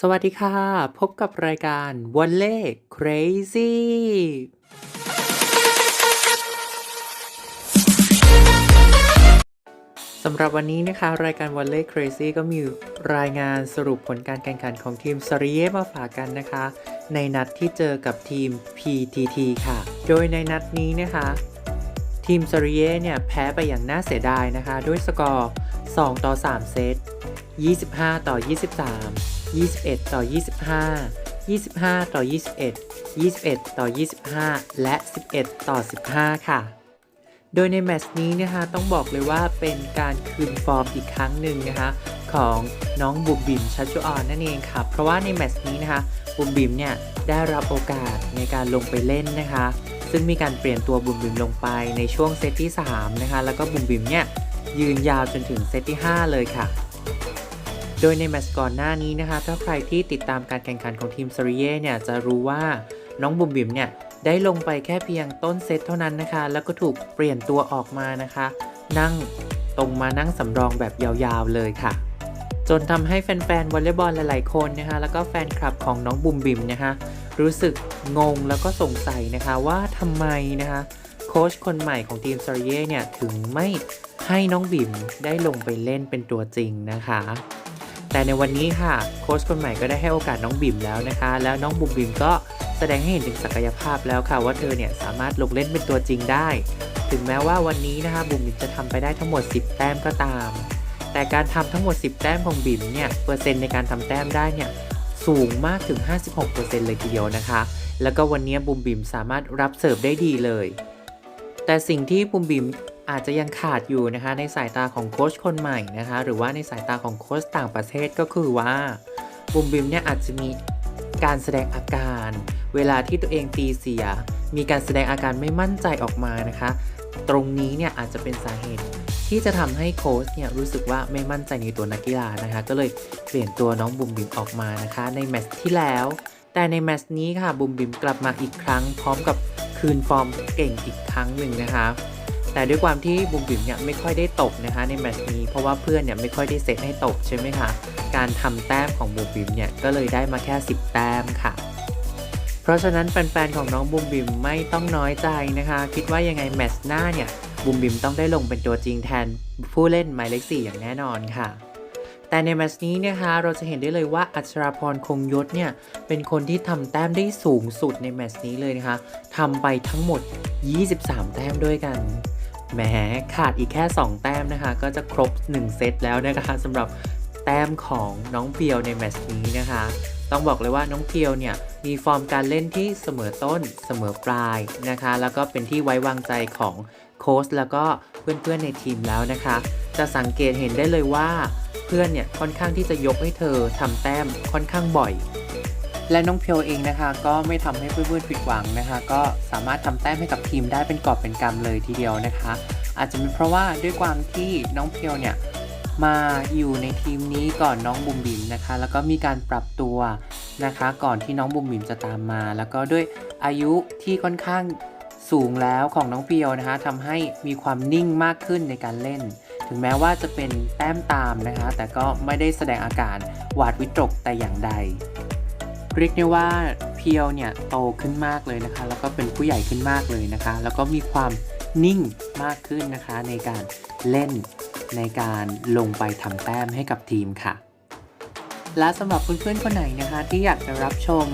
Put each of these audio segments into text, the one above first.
สวัสดีค่ะ พบกับรายการวันเล่ crazy สำหรับวันนี้นะคะ รายการวันเล่ crazy ก็มีรายงานสรุปผลการแข่งขันของทีมสริเยมาฝากกันนะคะ ในนัดที่เจอกับทีม PTT ค่ะ โดยในนัดนี้นะคะ ทีมสริเยเนี่ยแพ้ไปอย่างน่าเสียดายนะคะ ด้วยสกอร์ 2 ต่อ 3 เซต 25 ต่อ 23 21 ต่อ 25 25 ต่อ 21 21 ต่อ 25 และ 11 ต่อ 15 ค่ะ โดยในแมตช์นี้นะคะต้องบอกเลยว่าเป็นการคืนฟอร์มอีกครั้งหนึ่งนะคะของน้องบุ๋มบิมชัชชุออนนั่นเองค่ะ เพราะว่าในแมตช์นี้นะคะบุ๋มบิมเนี่ยได้รับโอกาสในการลงไปเล่นนะคะ ซึ่งมีการเปลี่ยนตัวบุ๋มบิมลงไปในช่วงเซตที่ 3 นะคะ แล้วก็บุ๋มบิมเนี่ยยืนยาวจนถึงเซตที่ 5 เลยค่ะ โดยในแมตช์ก่อนหน้านี้นะคะ ถ้าใครที่ติดตามการแข่งขันของทีมซาริเย่เนี่ยจะรู้ว่าน้องบุ๋มบิ๋มเนี่ยได้ลงไปแค่เพียงต้นเซตเท่านั้นนะคะ แล้วก็ถูกเปลี่ยนตัวออกมานะคะ นั่งตรงมานั่งสำรองแบบยาวๆเลยค่ะ จนทำให้แฟนๆวอลเลย์บอลหลายๆคนนะคะแล้วก็แฟนคลับของน้องบุ๋มบิ๋มนะคะรู้สึกงงแล้วก็สงสัยนะคะว่าทำไมนะคะโค้ชคนใหม่ของทีมซาริเย่เนี่ยถึงไม่ให้น้องบิ๋มได้ลงไปเล่นเป็นตัวจริงนะคะ แต่ในวันนี้ค่ะโค้ชคนใหม่ก็ได้ให้โอกาสน้องบิ่มแล้วนะคะ แล้วน้องบุ๋มบิ่มก็แสดงให้เห็นถึงศักยภาพแล้วค่ะ ว่าเธอเนี่ยสามารถลงเล่นเป็นตัวจริงได้ ถึงแม้ว่าวันนี้นะคะบุ๋มบิ่มจะทำไปได้ทั้งหมด 10 แต้มก็ตาม แต่การทำทั้งหมด 10 แต้มของบิ่มเนี่ยเปอร์เซ็นต์ในการทำแต้มได้เนี่ยสูงมากถึง 56%เลยทีเดียวนะคะ แล้วก็วันนี้บุ๋มบิ่มสามารถรับเสิร์ฟได้ดีเลย แต่สิ่งที่บุ๋มบิม อาจจะยังขาดอยู่นะคะในสายตาของโค้ชคนใหม่นะคะหรือว่าในสายตาของโค้ชต่างประเทศก็คือว่าบุ๋มบิมเนี่ยอาจจะมีการแสดงอาการ เวลาที่ตัวเองตีเสีย มีการแสดงอาการไม่มั่นใจออกมานะคะ ตรงนี้เนี่ยอาจจะเป็นสาเหตุที่จะทำให้โค้ชเนี่ยรู้สึกว่าไม่มั่นใจในตัวนักกีฬานะคะ ก็เลยเปลี่ยนตัวน้องบุ๋มบิมออกมานะคะ ในแมตช์ที่แล้ว แต่ในแมตช์นี้ค่ะบุ๋มบิมกลับมาอีกครั้ง พร้อมกับคืนฟอร์มเก่งอีกครั้งหนึ่งนะคะ แต่ด้วยความที่บุ๋มบิมเนี่ยไม่ค่อยได้ตกนะคะในแมตช์นี้เพราะว่าเพื่อนเนี่ยไม่ค่อยได้เซตให้ตกใช่ไหมคะการทำแต้มของบุ๋มบิมเนี่ยก็เลยได้มาแค่ 10 แต้มค่ะ เพราะฉะนั้นแฟนๆของน้องบุ๋มบิมไม่ต้องน้อยใจนะคะ คิดว่ายังไงแมตช์หน้าเนี่ยบุ๋มบิมต้องได้ลงเป็นตัวจริงแทนผู้เล่นหมายเลข4อย่างแน่นอนค่ะแต่ในแมตช์นี้นะคะเราจะเห็นได้เลยว่าอัชราพรคงยศเนี่ยเป็นคนที่ทำแต้มได้สูงสุดในแมตช์นี้เลยนะคะทำไปทั้งหมด 23 แต้มด้วยกัน แหมขาดอีกแค่ 2 แต้มนะคะ ก็จะครบ 1 เซตแล้วนะคะสำหรับแต้มของน้องเพียวในแมตช์นี้นะคะ ต้องบอกเลยว่าน้องเพียวเนี่ยมีฟอร์มการเล่นที่เสมอต้นเสมอปลายนะคะ แล้วก็เป็นที่ไว้วางใจของโค้ชแล้วก็เพื่อนๆในทีมแล้วนะคะ จะสังเกตเห็นได้เลยว่าเพื่อนเนี่ยค่อนข้างที่จะยกให้เธอทำแต้มค่อนข้างบ่อย และน้องเพียวเองนะคะ ก็ไม่ทำให้เพื่อนๆผิดหวังนะคะ ก็สามารถทำแต้มให้กับทีมได้เป็นกอบเป็นกำเลยทีเดียวนะคะ อาจจะเป็นเพราะว่าด้วยความที่น้องเพียวเนี่ยมาอยู่ในทีมนี้ก่อนน้องบุ๋มบิ๋มนะคะ แล้วก็มีการปรับตัวนะคะ ก่อนที่น้องบุ๋มบิ๋มจะตามมา แล้วก็ด้วยอายุที่ค่อนข้างสูงแล้วของน้องเพียวนะคะทำให้มีความนิ่งมากขึ้นในการเล่น ถึงแม้ว่าจะเป็นแต้มตามนะคะ แต่ก็ไม่ได้แสดงอาการหวาดวิตกแต่อย่างใด เรียกได้ว่าเพียวเนี่ยโตขึ้นมากเลยนะคะ แล้วก็เป็นผู้ใหญ่ขึ้นมากเลยนะคะ แล้วก็มีความนิ่งมากขึ้นนะคะในการเล่นในการลงไปทำแต้มให้กับทีมค่ะ และสำหรับเพื่อนๆคนไหนนะคะ ที่อยากจะรับชม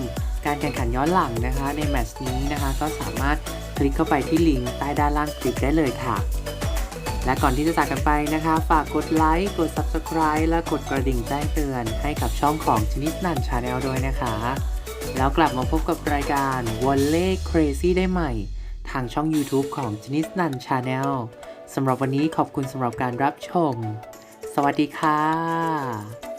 การแข่งขันย้อนหลังนะคะ ในแมตช์นี้นะคะ ก็สามารถคลิกเข้าไปที่ลิงก์ใต้ด้านล่างคลิปได้เลยค่ะ และก่อนที่จะจากกันไปนะคะ ฝากกดไลค์ กด Subscribe และกดกระดิ่งแจ้งเตือน ให้กับช่องของชนิดนันชาแนลด้วยนะคะ แล้วกลับมาพบกับรายการวันเลข Crazy ได้ใหม่ ทางช่อง YouTube ของชนิดนันชาแนลสำหรับวันนี้ขอบคุณสำหรับการรับชม สวัสดีค่ะ